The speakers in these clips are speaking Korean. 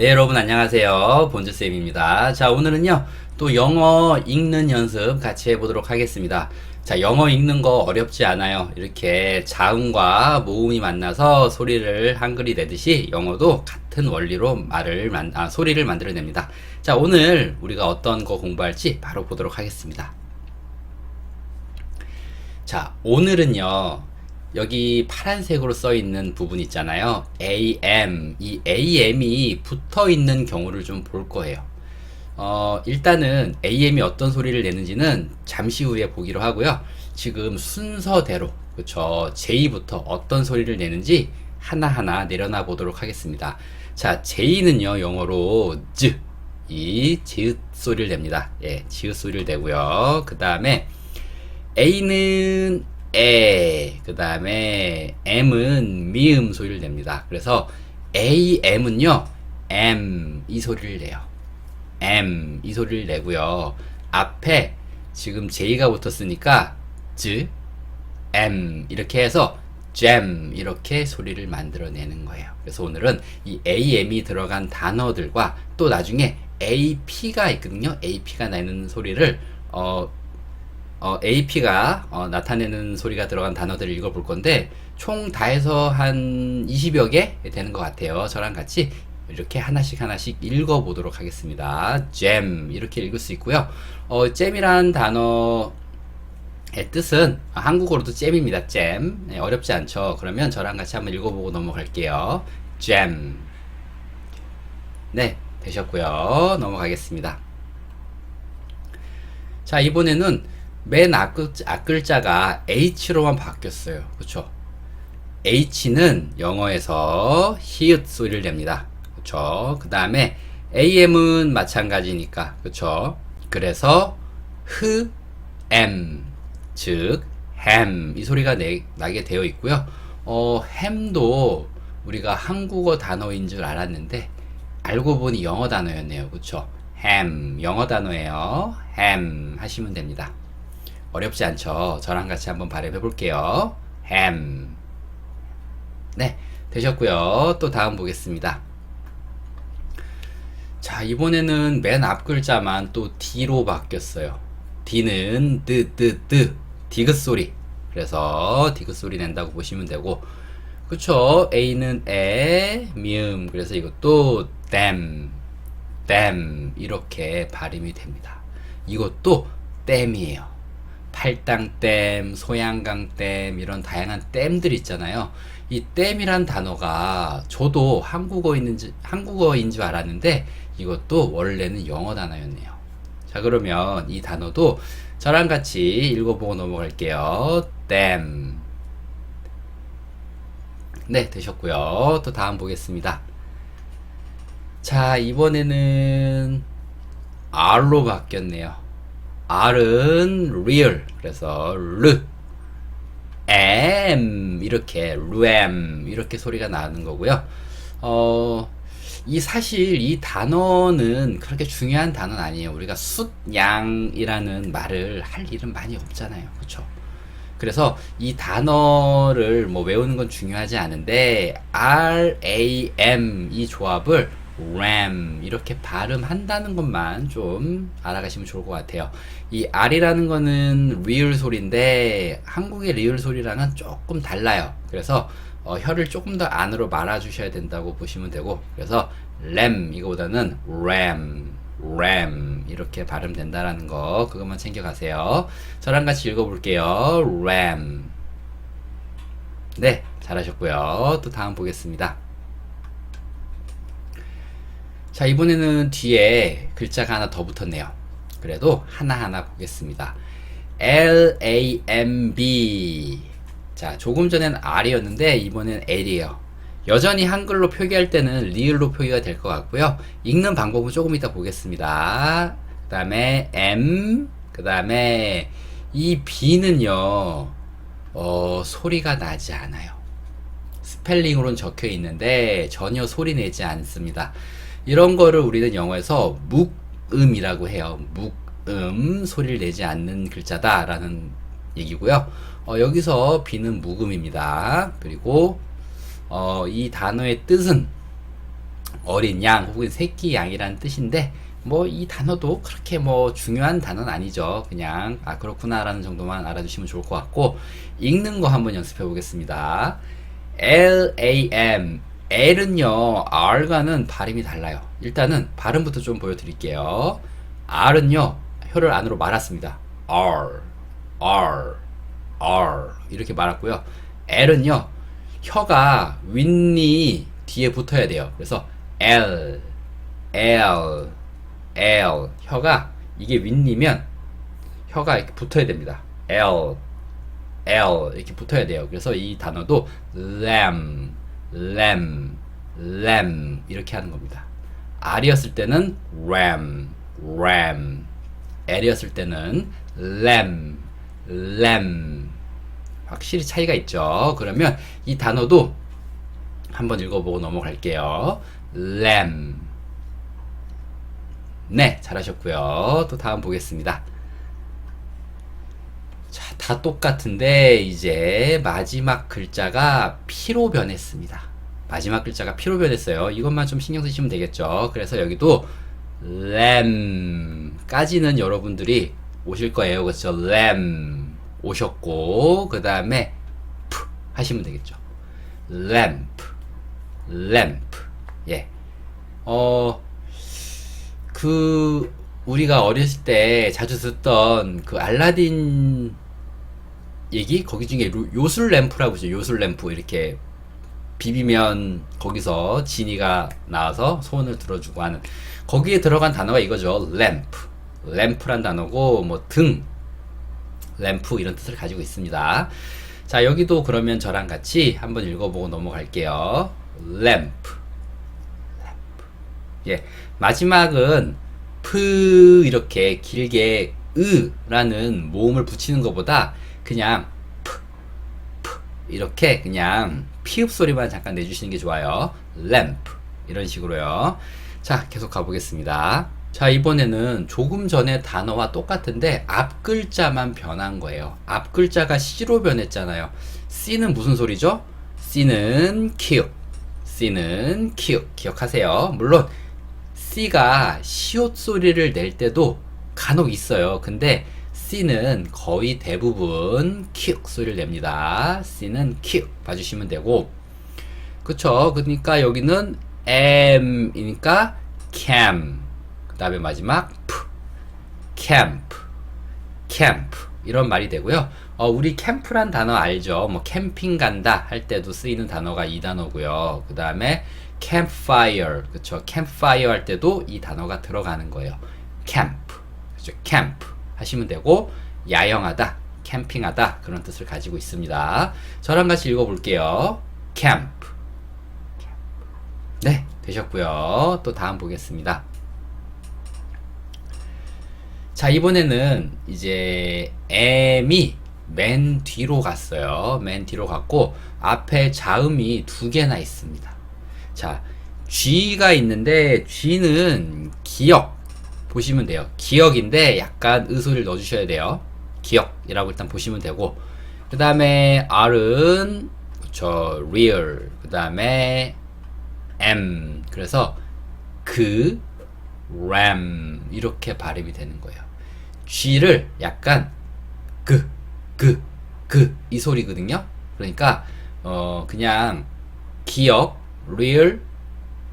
네, 여러분 안녕하세요. 본주쌤입니다. 자, 오늘은요, 또 영어 읽는 연습 같이 해보도록 하겠습니다. 자, 영어 읽는 거 어렵지 않아요. 이렇게 자음과 모음이 만나서 소리를 한글이 내듯이 영어도 같은 원리로 말을, 만, 아, 소리를 만들어냅니다. 자, 오늘 우리가 어떤 거 공부할지 바로 보도록 하겠습니다. 자, 오늘은요, 여기 파란색으로 써 있는 부분 있잖아요. AM. 이 AM이 붙어 있는 경우를 좀 볼 거예요. 어, 일단은 AM이 어떤 소리를 내는지는 잠시 후에 보기로 하고요. 지금 순서대로, 그쵸. J부터 어떤 소리를 내는지 하나하나 내려놔 보도록 하겠습니다. 자, J는요, 영어로 즈, 이 지읒 소리를 냅니다. 예, 지읒 소리를 내고요. 그 다음에 A는 에, 그 다음에 M은 미음 소리를 냅니다. 그래서 AM은요, M 이 소리를 내요. M 이 소리를 내고요. 앞에 지금 J가 붙었으니까 즈, M 이렇게 해서 jam 이렇게 소리를 만들어내는 거예요. 그래서 오늘은 이 AM이 들어간 단어들과 또 나중에 AP가 있거든요. AP가 내는 소리를 어, 어, AP가 어, 나타내는 소리가 들어간 단어들을 읽어볼 건데 총 다 해서 한 20여 개 되는 것 같아요. 저랑 같이 이렇게 하나씩 하나씩 읽어보도록 하겠습니다. jam 이렇게 읽을 수 있고요. 어, 잼이란 단어 의 뜻은 아, 한국어로도 잼입니다. 잼 네, 어렵지 않죠. 그러면 저랑 같이 한번 읽어보고 넘어갈게요. jam 네 되셨고요. 넘어가겠습니다. 자 이번에는 맨 앞글, 앞글자 가 H로만 바뀌었어요. 그쵸? H는 영어에서 히읗 소리를 냅니다. 그쵸? 그 다음에 AM은 마찬가지니까. 그쵸? 그래서 흐, M, 즉, 햄. 이 소리가 내, 나게 되어 있고요. 어, 햄도 우리가 한국어 단어인 줄 알았는데, 알고 보니 영어 단어였네요. 그쵸? 햄. 영어 단어예요. 햄. 하시면 됩니다. 어렵지 않죠? 저랑 같이 한번 발음해 볼게요. 햄. 네, 되셨고요. 또 다음 보겠습니다. 자, 이번에는 맨 앞 글자만 또 D로 바뀌었어요. D는 드, 드, 드. 디귿 소리. 그래서 디귿 소리 낸다고 보시면 되고, 그쵸? A는 에, 미음. 그래서 이것도 댐, 댐. 이렇게 발음이 됩니다. 이것도 댐이에요. 팔당댐, 소양강댐 이런 다양한 댐들 있잖아요. 이 댐이란 단어가 저도 한국어 있는지 한국어인 줄 알았는데 이것도 원래는 영어 단어였네요. 자 그러면 이 단어도 저랑 같이 읽어보고 넘어갈게요. 댐. 네 되셨고요. 또 다음 보겠습니다. 자 이번에는 R로 바뀌었네요. R은 real 그래서 르 M 이렇게 램 이렇게 소리가 나는 거고요. 어, 이 사실 이 단어는 그렇게 중요한 단어는 아니에요. 우리가 숫양이라는 말을 할 일은 많이 없잖아요. 그렇죠? 그래서 이 단어를 뭐 외우는 건 중요하지 않은데 R A M 이 조합을 ram 이렇게 발음한다는 것만 좀 알아가시면 좋을 것 같아요. 이 R이라는 거는 리을 소리인데 한국의 리을 소리랑은 조금 달라요. 그래서 어, 혀를 조금 더 안으로 말아주셔야 된다고 보시면 되고 그래서 램 이거보다는 ram ram 이렇게 발음된다라는 거 그것만 챙겨가세요. 저랑 같이 읽어볼게요. ram 네 잘하셨고요. 또 다음 보겠습니다. 자, 이번에는 뒤에 글자가 하나 더 붙었네요. 그래도 하나하나 보겠습니다. L-A-M-B. 자, 조금 전엔 R이었는데, 이번엔 L이에요. 여전히 한글로 표기할 때는 리을로 표기가 될 것 같고요. 읽는 방법은 조금 이따 보겠습니다. 그 다음에 M, 그 다음에 이 B는요, 어, 소리가 나지 않아요. 스펠링으로는 적혀 있는데 전혀 소리 내지 않습니다. 이런 거를 우리는 영어에서 묵음이라고 해요. 묵음 소리를 내지 않는 글자다라는 얘기고요. 어, 여기서 비는 묵음입니다. 그리고 어, 이 단어의 뜻은 어린 양 혹은 새끼 양이라는 뜻인데 뭐 이 단어도 그렇게 뭐 중요한 단어는 아니죠. 그냥 아 그렇구나라는 정도만 알아두시면 좋을 것 같고 읽는 거 한번 연습해 보겠습니다. L A M L은요 R과는 발음이 달라요. 일단은 발음부터 좀 보여드릴게요. R은요 혀를 안으로 말았습니다. R R R 이렇게 말았고요. L은요 혀가 윗니 뒤에 붙어야 돼요. 그래서 L L L 혀가 이게 윗니면 혀가 이렇게 붙어야 됩니다. L L 이렇게 붙어야 돼요. 그래서 이 단어도 lamb, lamb, lamb 이렇게 하는 겁니다. R이었을 때는 ram, ram. L이었을 때는 lamb, lamb. 확실히 차이가 있죠. 그러면 이 단어도 한번 읽어보고 넘어갈게요. lamb. 네, 잘하셨고요. 또 다음 보겠습니다. 자, 다 똑같은데 이제 마지막 글자가 피로 변했습니다. 마지막 글자가 피로 변했어요. 이것만 좀 신경 쓰시면 되겠죠. 그래서 여기도 램까지는 여러분들이 오실 거예요. 그렇죠? 램 오셨고 그 다음에 프 하시면 되겠죠. 램프, 램프. 예. 어, 그 우리가 어렸을 때 자주 듣던 그 알라딘 얘기 거기 중에 루- 요술 램프라고 있죠. 요술 램프 이렇게 비비면 거기서 지니가 나와서 소원을 들어주고 하는 거기에 들어간 단어가 이거죠. 램프. 램프란 단어고 뭐 등, 램프 이런 뜻을 가지고 있습니다. 자, 여기도 그러면 저랑 같이 한번 읽어보고 넘어갈게요. 램프. 예. 마지막은 프 이렇게 길게 으라는 모음을 붙이는 것보다 그냥 프, 프 이렇게 그냥 피읍 소리만 잠깐 내주시는 게 좋아요. 램프 이런 식으로요. 자, 계속 가보겠습니다. 자, 이번에는 조금 전에 단어와 똑같은데 앞 글자만 변한 거예요. 앞 글자가 C로 변했잖아요. C는 무슨 소리죠? C는 키읔. C는 키읔. 기억하세요. 물론 C가 시옷 소리를 낼 때도 간혹 있어요. 근데 C는 거의 대부분 키읔 소리를 냅니다. C는 키읔 봐주시면 되고 그쵸? 그러니까 여기는 M이니까 cam 그 다음에 마지막 P camp camp 이런 말이 되고요. 어, 우리 캠프란 단어 알죠? 뭐 캠핑 간다 할 때도 쓰이는 단어가 이 단어고요. 그 다음에 campfire 그쵸? campfire 할 때도 이 단어가 들어가는 거예요. camp 그죠? camp 하시면 되고 야영하다 캠핑하다 그런 뜻을 가지고 있습니다. 저랑 같이 읽어볼게요. camp 네, 되셨고요. 또 다음 보겠습니다. 자, 이번에는 이제 M이 맨 뒤로 갔어요. 맨 뒤로 갔고 앞에 자음이 두 개나 있습니다. 자, G가 있는데 G는 기억 보시면 돼요. 기억인데 약간 의소리를 넣어주셔야 돼요. 기억이라고 일단 보시면 되고 그 다음에 R은 저 real 그 다음에 M 그래서 그 ram 이렇게 발음이 되는 거예요. G를 약간 그 그 그 이 소리거든요. 그러니까 어 그냥 기억 real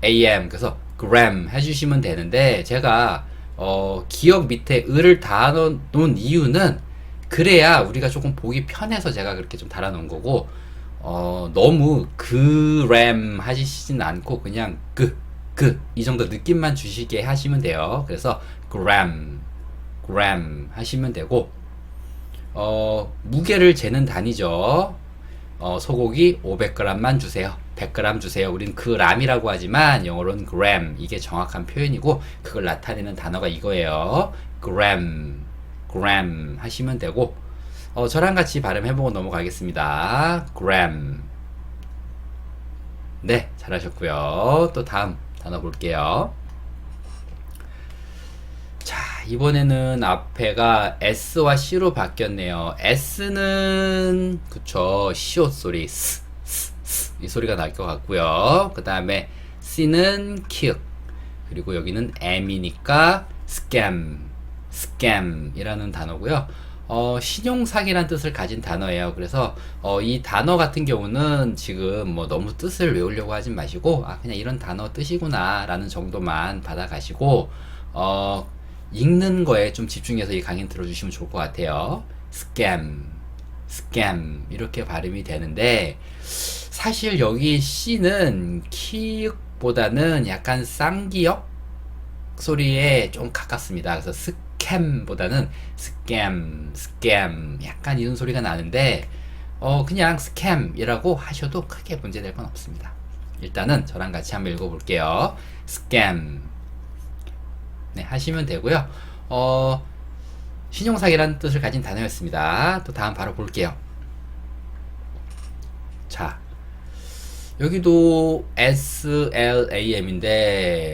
am 그래서 gram 해주시면 되는데 제가 어 기억 밑에 을을 달아놓은 이유는 그래야 우리가 조금 보기 편해서 제가 그렇게 좀 달아놓은 거고 어, 너무 그램 하시진 않고 그냥 그, 그, 이 정도 느낌만 주시게 하시면 돼요. 그래서 그램, 그램 하시면 되고, 어, 무게를 재는 단위죠. 어, 소고기 500g만 주세요. 100g 주세요. 우린 그 람이라고 하지만 영어로는 gram 이게 정확한 표현이고 그걸 나타내는 단어가 이거예요. gram, gram 하시면 되고 어, 저랑 같이 발음해보고 넘어가겠습니다. gram. 네, 잘하셨고요. 또 다음 단어 볼게요. 자, 이번에는 앞에가 S와 C로 바뀌었네요. S는, 그쵸, 시옷 소리, 스, 스, 스, 이 소리가 날 것 같고요. 그 다음에 C는 키읔. 그리고 여기는 M이니까 scam, scam이라는 단어고요. 어, 신용사기란 뜻을 가진 단어예요. 그래서 어, 이 단어 같은 경우는 지금 뭐 너무 뜻을 외우려고 하진 마시고 아 그냥 이런 단어 뜻이구나라는 정도만 받아가시고 어, 읽는 거에 좀 집중해서 이 강의 들어주시면 좋을 것 같아요. scam, scam 이렇게 발음이 되는데 사실 여기 C는 키읔보다는 약간 쌍기역 소리에 좀 가깝습니다. 그래서 스캠보다는 스캠, 스캠 약간 이런 소리가 나는데 어 그냥 스캠이라고 하셔도 크게 문제될 건 없습니다. 일단은 저랑 같이 한번 읽어볼게요. 스캠 네 하시면 되고요. 어 신용사기라는 뜻을 가진 단어였습니다. 또 다음 바로 볼게요. 자 여기도 SLAM인데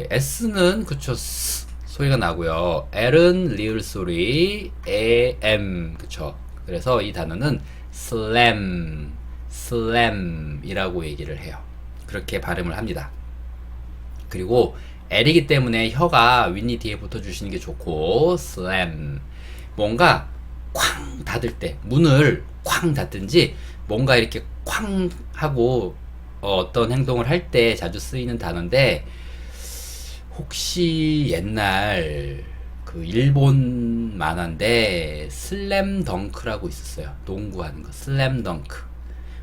S는 그쵸 스 소리가 나고요. L은 리을 소리, AM 그쵸. 그래서 이 단어는 slam, slam이라고 얘기를 해요. 그렇게 발음을 합니다. 그리고 L이기 때문에 혀가 윗니 뒤에 붙어주시는 게 좋고 slam 뭔가 쾅 닫을 때 문을 쾅 닫든지 뭔가 이렇게 쾅 하고 어, 떤 행동을 할 때 자주 쓰이는 단어인데 혹시 옛날 그 일본 만화인데 슬램 덩크라고 있었어요. 농구하는 거 슬램 덩크.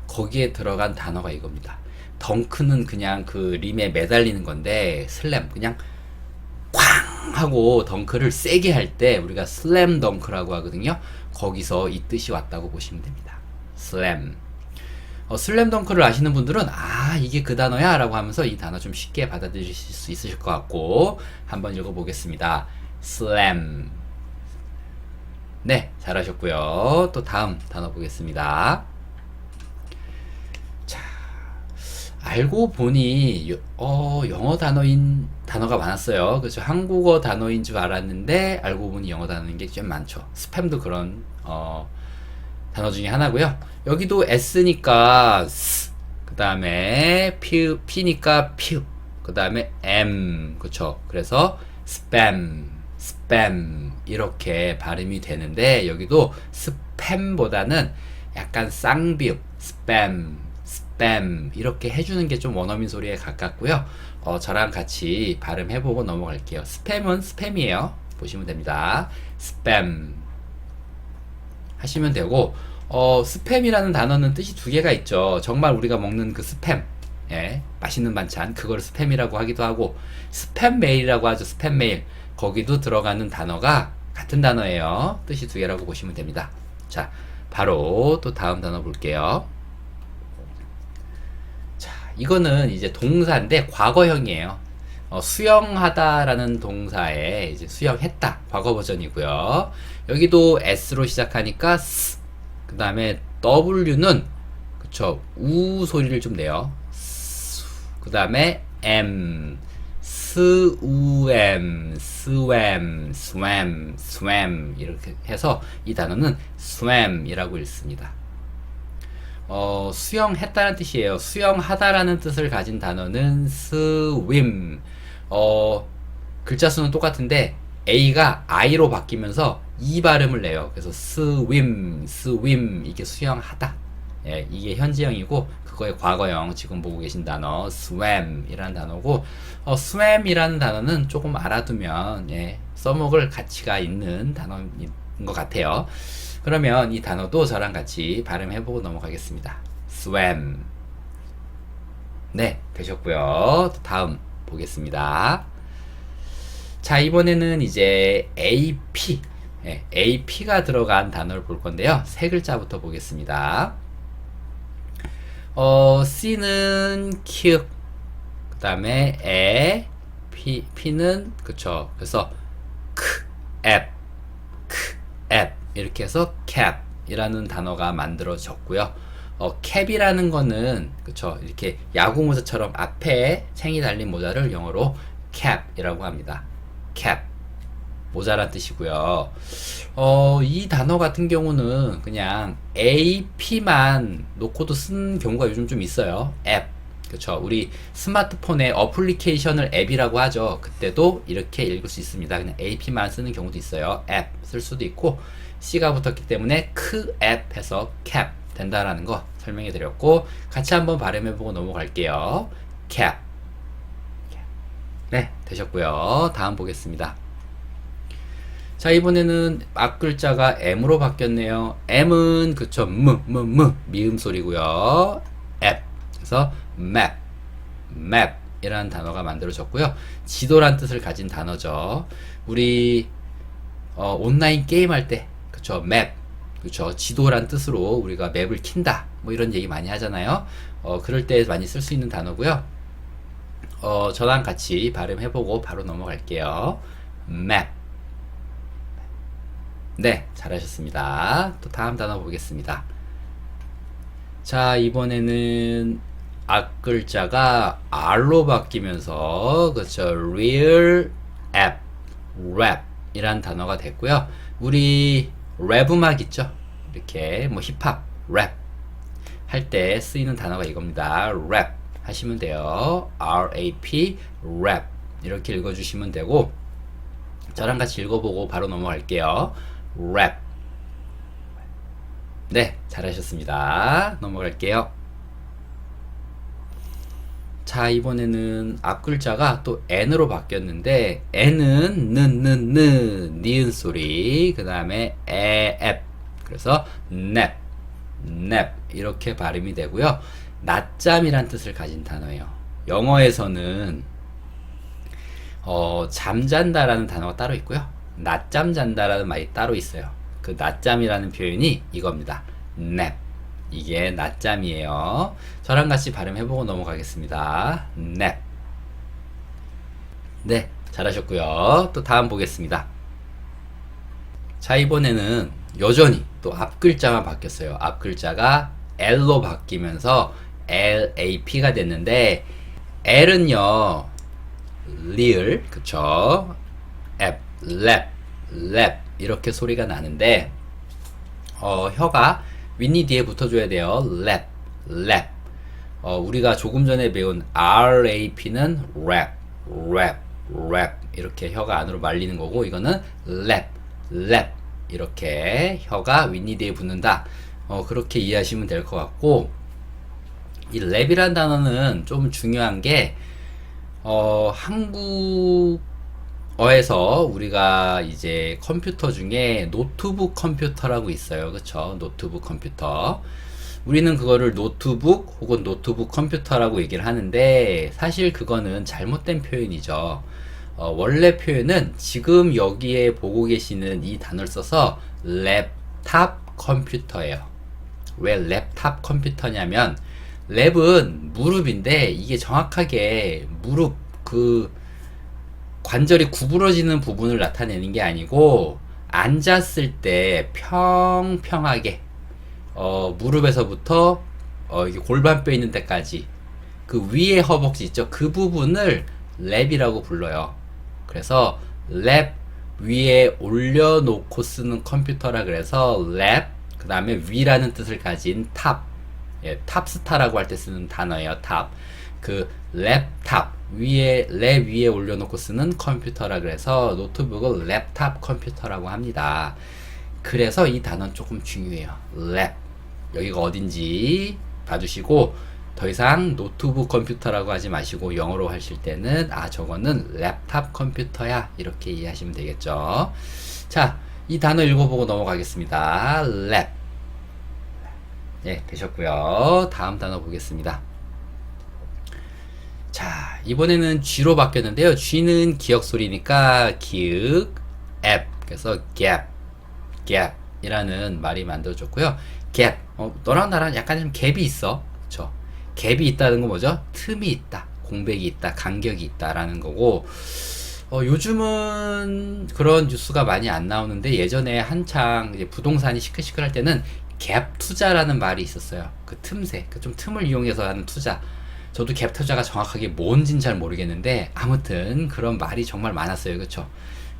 거기에 들어간 단어가 이겁니다. 덩크는 그냥 그 림에 매달리는 건데 슬램 그냥 쾅 하고 덩크를 세게 할 때 우리가 슬램 덩크라고 하거든요. 거기서 이 뜻이 왔다고 보시면 됩니다. 슬램. 어, 슬램덩크를 아시는 분들은 아 이게 그 단어야 라고 하면서 이 단어 좀 쉽게 받아들이실 수 있으실 것 같고 한번 읽어보겠습니다. 슬램 네 잘하셨고요. 또 다음 단어 보겠습니다. 자 알고 보니 여- 어, 영어 단어인 단어가 많았어요. 그렇죠. 한국어 단어인 줄 알았는데 알고 보니 영어 단어인 게 좀 많죠. 스팸도 그런 어, 단어 중에 하나고요. 여기도 S니까 S, 그 다음에 P, P니까 P, 그 다음에 M, 그쵸. 그래서 spam, spam 이렇게 발음이 되는데 여기도 스팸보다는 약간 쌍비읍, spam, spam 이렇게 해주는 게 좀 원어민 소리에 가깝고요. 어, 저랑 같이 발음해보고 넘어갈게요. 스팸은 스팸이에요. 보시면 됩니다. spam. 하시면 되고 어, 스팸이라는 단어는 뜻이 두 개가 있죠. 정말 우리가 먹는 그 스팸, 예, 맛있는 반찬, 그걸 스팸이라고 하기도 하고 스팸 메일이라고 하죠. 스팸 메일. 거기도 들어가는 단어가 같은 단어예요. 뜻이 두 개라고 보시면 됩니다. 자, 바로 또 다음 단어 볼게요. 자, 이거는 이제 동사인데 과거형이에요. 어, 수영하다라는 동사에 이제 수영했다 과거 버전이고요. 여기도 S로 시작하니까 S, 그 다음에 W는 그쵸 우 소리를 좀 내요. 그 다음에 M, 스웸, 스웸, 스웸 이렇게 해서 이 단어는 swam이라고 읽습니다. 어, 수영했다는 뜻이에요. 수영하다라는 뜻을 가진 단어는 swim. 어, 글자 수는 똑같은데 A가 I로 바뀌면서 E 발음을 내요. 그래서 swim, swim 이게 수영하다. 예, 이게 현재형이고 그거의 과거형 지금 보고 계신 단어 swam이라는 단어고 어, swam이라는 단어는 조금 알아두면 예, 써먹을 가치가 있는 단어인 것 같아요. 그러면 이 단어도 저랑 같이 발음해보고 넘어가겠습니다. swam. 네, 되셨고요. 다음 보겠습니다. 자, 이번에는 이제 AP. 예, AP가 들어간 단어를 볼 건데요. 세 글자부터 보겠습니다. 어, C는 키읔, 그 다음에 에, P, P는, 그쵸. 그래서, 크, 앱, 크, 앱. 이렇게 해서 cap이라는 단어가 만들어졌고요. 어, cap이라는 거는, 그쵸. 이렇게 야구 모자처럼 앞에 챙이 달린 모자를 영어로 cap이라고 합니다. cap. 모자란 뜻이고요. 어, 이 단어 같은 경우는 그냥 AP만 놓고도 쓰는 경우가 요즘 좀 있어요. 앱. 그쵸. 우리 스마트폰에 어플리케이션을 앱이라고 하죠. 그때도 이렇게 읽을 수 있습니다. 그냥 AP만 쓰는 경우도 있어요. 앱 쓸 수도 있고, C가 붙었기 때문에 크 앱 해서 cap 된다라는 거 설명해 드렸고, 같이 한번 발음해 보고 넘어갈게요. cap. 네, 되셨고요. 다음 보겠습니다. 자, 이번에는 앞글자가 M으로 바뀌었네요. M은, 그쵸, 무, 무, 무, 미음 소리고요 앱. 그래서 map, map 이라는 단어가 만들어졌고요. 지도란 뜻을 가진 단어죠. 우리 어, 온라인 게임 할 때, 그쵸, 맵, 그쵸, 지도란 뜻으로 우리가 맵을 킨다, 뭐 이런 얘기 많이 하잖아요. 어, 그럴 때 많이 쓸 수 있는 단어고요. 어, 저랑 같이 발음해보고 바로 넘어갈게요. map. 네, 잘하셨습니다. 또 다음 단어 보겠습니다. 자, 이번에는 앞글자가 R로 바뀌면서, 그쵸, real app, rap 이란 단어가 됐고요. 우리 랩 음악 있죠? 이렇게 뭐 힙합, 랩 할 때 쓰이는 단어가 이겁니다. 랩 하시면 돼요. R-A-P, 랩 이렇게 읽어주시면 되고 저랑 같이 읽어보고 바로 넘어갈게요. 랩 네, 잘하셨습니다. 넘어갈게요. 자, 이번에는 앞 글자가 또 N으로 바뀌었는데, N은 는, 는, 는, 니은 소리, 그 다음에 에, 앱. 그래서 냅, 냅. 이렇게 발음이 되고요. 낮잠이란 뜻을 가진 단어예요. 영어에서는, 어, 잠잔다라는 단어가 따로 있고요. 낮잠 잔다라는 말이 따로 있어요. 그 낮잠이라는 표현이 이겁니다. 냅. 이게 낮잠이에요. 저랑 같이 발음해보고 넘어가겠습니다. 냅. 네, 잘하셨고요. 또 다음 보겠습니다. 자, 이번에는 여전히 또 앞글자만 바뀌었어요. 앞글자가 L로 바뀌면서 LAP가 됐는데 L은요, 리을, 그쵸? 앱, 랩, 랩 이렇게 소리가 나는데 어, 혀가 윗니 뒤에 붙어줘야 돼요. 랩, 랩. 어, 우리가 조금 전에 배운 RAP는 랩, 랩, 랩 이렇게 혀가 안으로 말리는 거고 이거는 랩, 랩 이렇게 혀가 윗니 뒤에 붙는다. 어, 그렇게 이해하시면 될 것 같고 이 랩이라는 단어는 좀 중요한 게 어, 한국 어에서 우리가 이제 컴퓨터 중에 노트북 컴퓨터라고 있어요. 그쵸? 노트북 컴퓨터. 우리는 그거를 노트북 혹은 노트북 컴퓨터라고 얘기를 하는데 사실 그거는 잘못된 표현이죠. 어, 원래 표현은 지금 여기에 보고 계시는 이 단어를 써서 랩탑 컴퓨터예요. 왜 랩탑 컴퓨터냐면 랩은 무릎인데 이게 정확하게 무릎 그 관절이 구부러지는 부분을 나타내는 게 아니고 앉았을 때 평평하게 어, 무릎에서부터 어, 골반뼈 있는 데까지 그 위에 허벅지 있죠 그 부분을 랩이라고 불러요 그래서 랩 위에 올려놓고 쓰는 컴퓨터라 그래서 랩 그 다음에 위라는 뜻을 가진 탑 예, 탑스타라고 할 때 쓰는 단어예요. 탑. 그 랩탑 위에 랩 위에 올려놓고 쓰는 컴퓨터라 그래서 노트북을 랩탑 컴퓨터라고 합니다. 그래서 이 단어는 조금 중요해요. 랩 여기가 어딘지 봐주시고 더 이상 노트북 컴퓨터라고 하지 마시고 영어로 하실 때는 아 저거는 랩탑 컴퓨터야 이렇게 이해하시면 되겠죠. 자, 이 단어 읽어보고 넘어가겠습니다. 랩. 예, 되셨고요. 다음 단어 보겠습니다. 자, 이번에는 G로 바뀌었는데요. G는 기억 소리니까 기읍, 앱. 그래서 gap, gap 이라는 말이 만들어졌고요. gap. 어, 너랑 나랑 약간 좀 갭이 있어. 그쵸? 갭이 있다는 건 뭐죠? 틈이 있다. 공백이 있다. 간격이 있다라는 거고, 어, 요즘은 그런 뉴스가 많이 안 나오는데 예전에 한창 부동산이 시끌시끌할 때는 갭 투자라는 말이 있었어요. 그 틈새, 그 좀 틈을 이용해서 하는 투자. 저도 갭 투자가 정확하게 뭔진 잘 모르겠는데 아무튼 그런 말이 정말 많았어요. 그쵸?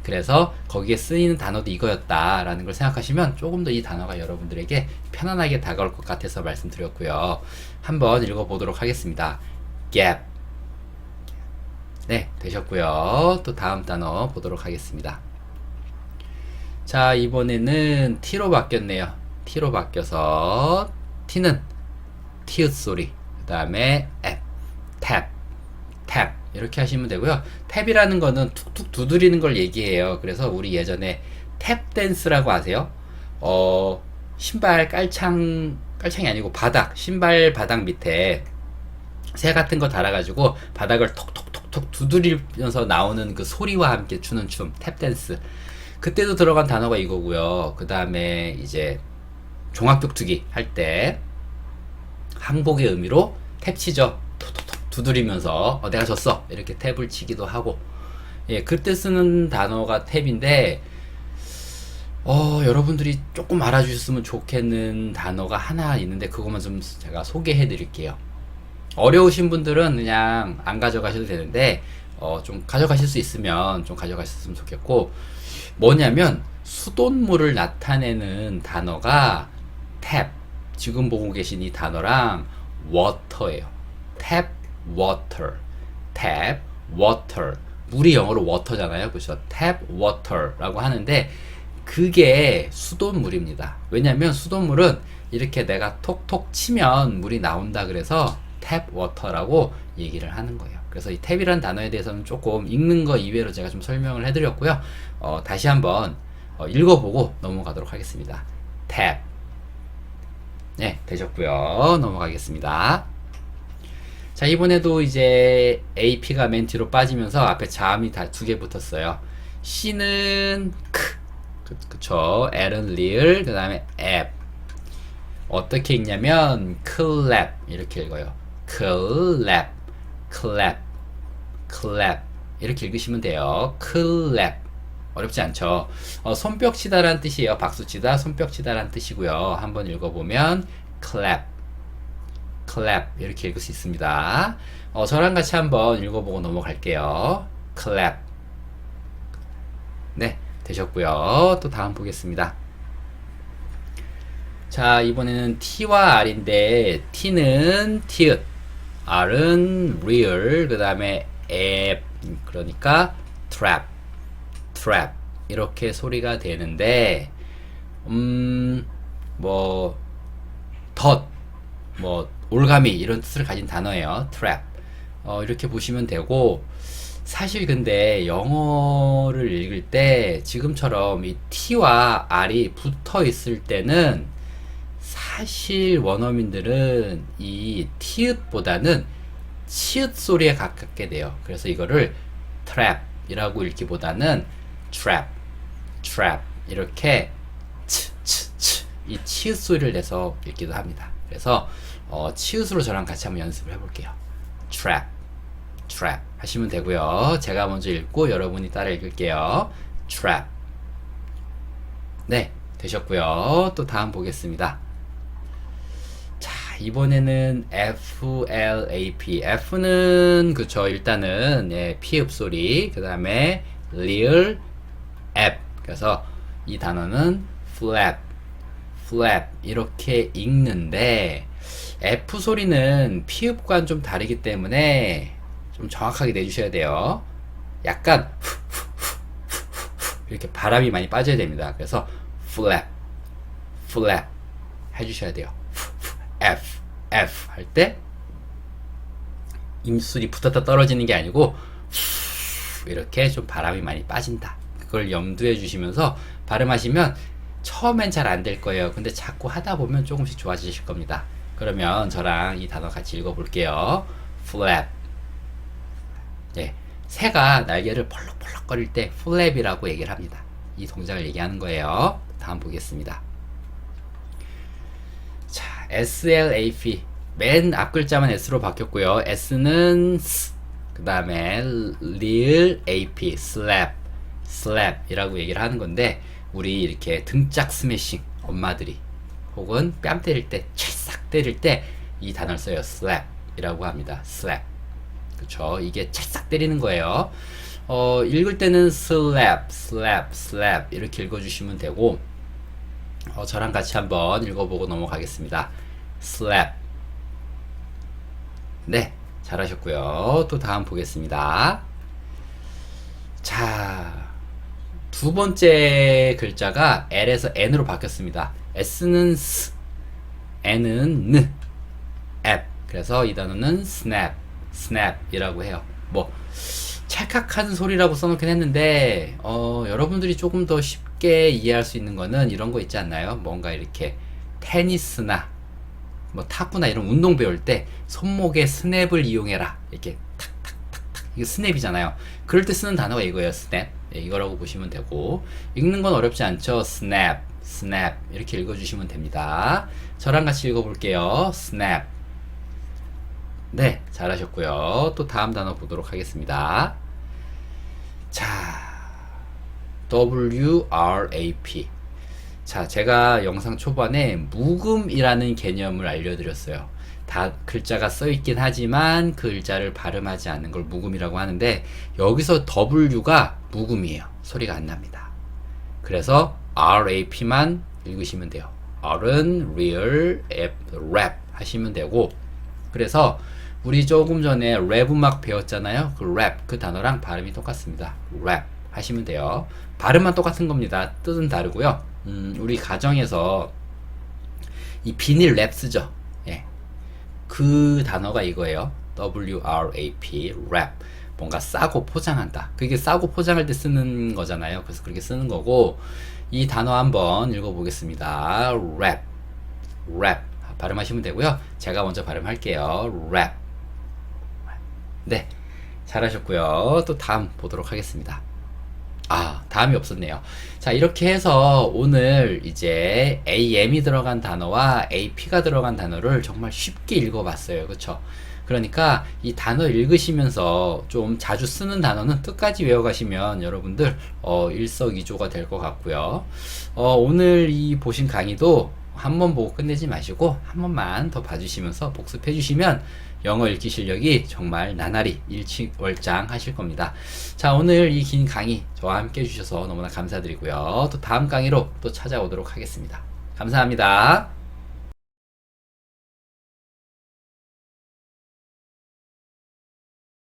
그래서 거기에 쓰이는 단어도 이거였다라는 걸 생각하시면 조금 더 이 단어가 여러분들에게 편안하게 다가올 것 같아서 말씀드렸고요. 한번 읽어보도록 하겠습니다. gap. 네, 되셨고요. 또 다음 단어 보도록 하겠습니다. 자, 이번에는 T로 바뀌었네요. T로 바뀌어서 T는 티읕 소리. 그 다음에 앱, 탭, 탭 이렇게 하시면 되고요. 탭이라는 거는 툭툭 두드리는 걸 얘기해요. 그래서 우리 예전에 탭 댄스라고 아세요? 어, 신발 깔창 깔창이 아니고 바닥, 신발 바닥 밑에 새 같은 거 달아가지고 바닥을 톡톡톡톡 두드리면서 나오는 그 소리와 함께 추는 춤, 탭 댄스. 그때도 들어간 단어가 이거고요. 그 다음에 이제 종합격투기 할 때 항복의 의미로 탭 치죠. 톡톡톡 두드리면서 어, 내가 졌어. 이렇게 탭을 치기도 하고. 예 그때 쓰는 단어가 탭인데 어 여러분들이 조금 알아주셨으면 좋겠는 단어가 하나 있는데 그것만 좀 제가 소개해 드릴게요. 어려우신 분들은 그냥 안 가져가셔도 되는데 어 좀 가져가실 수 있으면 좀 가져가셨으면 좋겠고 뭐냐면 수돗물을 나타내는 단어가 탭 지금 보고 계신 이 단어랑 water예요 탭 water 탭 water 물이 영어로 water잖아요 그렇죠 탭 water라고 하는데 그게 수돗물입니다 왜냐면 수돗물은 이렇게 내가 톡톡 치면 물이 나온다 그래서 탭 워터라고 얘기를 하는 거예요. 그래서 이 탭이라는 단어에 대해서는 조금 읽는 거 이외로 제가 좀 설명을 해드렸고요. 어, 다시 한번 어, 읽어보고 넘어가도록 하겠습니다. 탭. 네, 되셨고요. 넘어가겠습니다. 자, 이번에도 이제 AP가 맨 뒤로 빠지면서 앞에 자음이 다 두 개 붙었어요. C는 크, 그, 그쵸. L은 리을, 그 다음에 앱. 어떻게 읽냐면 clap 이렇게 읽어요. clap, clap, clap 이렇게 읽으시면 돼요. clap 어렵지 않죠. 어, 손뼉 치다라는 뜻이에요. 박수 치다, 손뼉 치다라는 뜻이고요. 한번 읽어보면 clap, clap 이렇게 읽을 수 있습니다. 어, 저랑 같이 한번 읽어보고 넘어갈게요. clap. 네, 되셨고요. 또 다음 보겠습니다. 자, 이번에는 T와 R인데, T는 티읕, R은 real, 그 다음에 앱, 그러니까 trap, trap. 이렇게 소리가 되는데, 음, 뭐, 덧, 뭐, 올가미, 이런 뜻을 가진 단어예요. trap. 어, 이렇게 보시면 되고, 사실 근데 영어를 읽을 때 지금처럼 이 T와 R이 붙어 있을 때는 사실 원어민들은 이 티읕보다는 치읓 소리에 가깝게 돼요. 그래서 이거를 trap이라고 읽기보다는 trap, trap 이렇게 치, 치, 치, 이 치읓 소리를 내서 읽기도 합니다. 그래서 어, 치읓으로 저랑 같이 한번 연습을 해볼게요. trap, trap 하시면 되고요. 제가 먼저 읽고 여러분이 따라 읽을게요. trap. 네, 되셨고요. 또 다음 보겠습니다. 자, 이번에는 FLAP. F는 그쵸 일단은 예, 피읍 소리. 그 다음에 real app. 그래서 이 단어는 flap, flap 이렇게 읽는데 F 소리는 피읍과는 좀 다르기 때문에 좀 정확하게 내주셔야 돼요. 약간 이렇게 바람이 많이 빠져야 됩니다. 그래서 flap, flap 해주셔야 돼요. F, F 할 때 입술이 붙었다 떨어지는 게 아니고 이렇게 좀 바람이 많이 빠진다. 그걸 염두해 주시면서 발음하시면 처음엔 잘 안 될 거예요. 근데 자꾸 하다 보면 조금씩 좋아지실 겁니다. 그러면 저랑 이 단어 같이 읽어볼게요. flap. 네, 새가 날개를 펄럭펄럭 거릴 때 flap이라고 얘기를 합니다. 이 동작을 얘기하는 거예요. 다음 보겠습니다. 자, SLAP. 맨 앞 글자만 S로 바뀌었고요. S는 S, 그 다음에 real AP, slap, slap 이라고 얘기를 하는 건데, 우리 이렇게 등짝 스매싱, 엄마들이, 혹은 뺨 때릴 때, 찰싹 때릴 때, 이 단어를 써요. slap 이라고 합니다. slap. 그쵸. 이게 찰싹 때리는 거예요. 어, 읽을 때는 slap, slap, slap 이렇게 읽어주시면 되고, 어, 저랑 같이 한번 읽어보고 넘어가겠습니다. slap. 네, 잘하셨고요. 또 다음 보겠습니다. 자, 두 번째 글자가 L에서 N으로 바뀌었습니다. S는 S, N은 N, 앱. 그래서 이 단어는 snap, snap이라고 해요. 뭐 찰칵하는 소리라고 써놓긴 했는데 어, 여러분들이 조금 더 쉽게 이해할 수 있는 거는 이런 거 있지 않나요? 뭔가 이렇게 테니스나 뭐 탁구나 이런 운동 배울 때 손목에 스냅을 이용해라 이렇게 탁탁탁탁 이게 스냅이잖아요. 그럴 때 쓰는 단어가 이거예요. 스냅. 예, 이거라고 보시면 되고 읽는 건 어렵지 않죠. 스냅, 스냅 이렇게 읽어주시면 됩니다. 저랑 같이 읽어볼게요. 스냅. 네, 잘하셨고요. 또 다음 단어 보도록 하겠습니다. 자, WRAP. 자, 제가 영상 초반에 묵음이라는 개념을 알려드렸어요. 다 글자가 써 있긴 하지만 그 글자를 발음하지 않는 걸 묵음이라고 하는데 여기서 W가 묵음이에요. 소리가 안 납니다. 그래서 RAP만 읽으시면 돼요. R은 real, rap 하시면 되고 그래서 우리 조금 전에 랩 음악 배웠잖아요. 그 랩, 그 단어랑 발음이 똑같습니다. 랩 하시면 돼요. 발음만 똑같은 겁니다. 뜻은 다르고요. 음, 우리 가정에서 이 비닐 랩 쓰죠. 예. 그 단어가 이거예요. W-R-A-P, 랩. 뭔가 싸고 포장한다. 그게 싸고 포장할 때 쓰는 거잖아요. 그래서 그렇게 쓰는 거고, 이 단어 한번 읽어보겠습니다. 랩. 랩. 발음하시면 되고요. 제가 먼저 발음할게요. 랩. 네. 잘하셨고요. 또 다음 보도록 하겠습니다. 아, 다음이 없었네요. 자, 이렇게 해서 오늘 이제 AM이 들어간 단어와 AP가 들어간 단어를 정말 쉽게 읽어봤어요. 그쵸? 그러니까 이 단어 읽으시면서 좀 자주 쓰는 단어는 끝까지 외워가시면 여러분들 어, 일석이조가 될 것 같고요. 어, 오늘 이 보신 강의도 한 번 보고 끝내지 마시고 한 번만 더 봐주시면서 복습해 주시면 영어 읽기 실력이 정말 나날이 일치월장 하실 겁니다. 자, 오늘 이 긴 강의 저와 함께 해주셔서 너무나 감사드리고요. 또 다음 강의로 또 찾아오도록 하겠습니다. 감사합니다.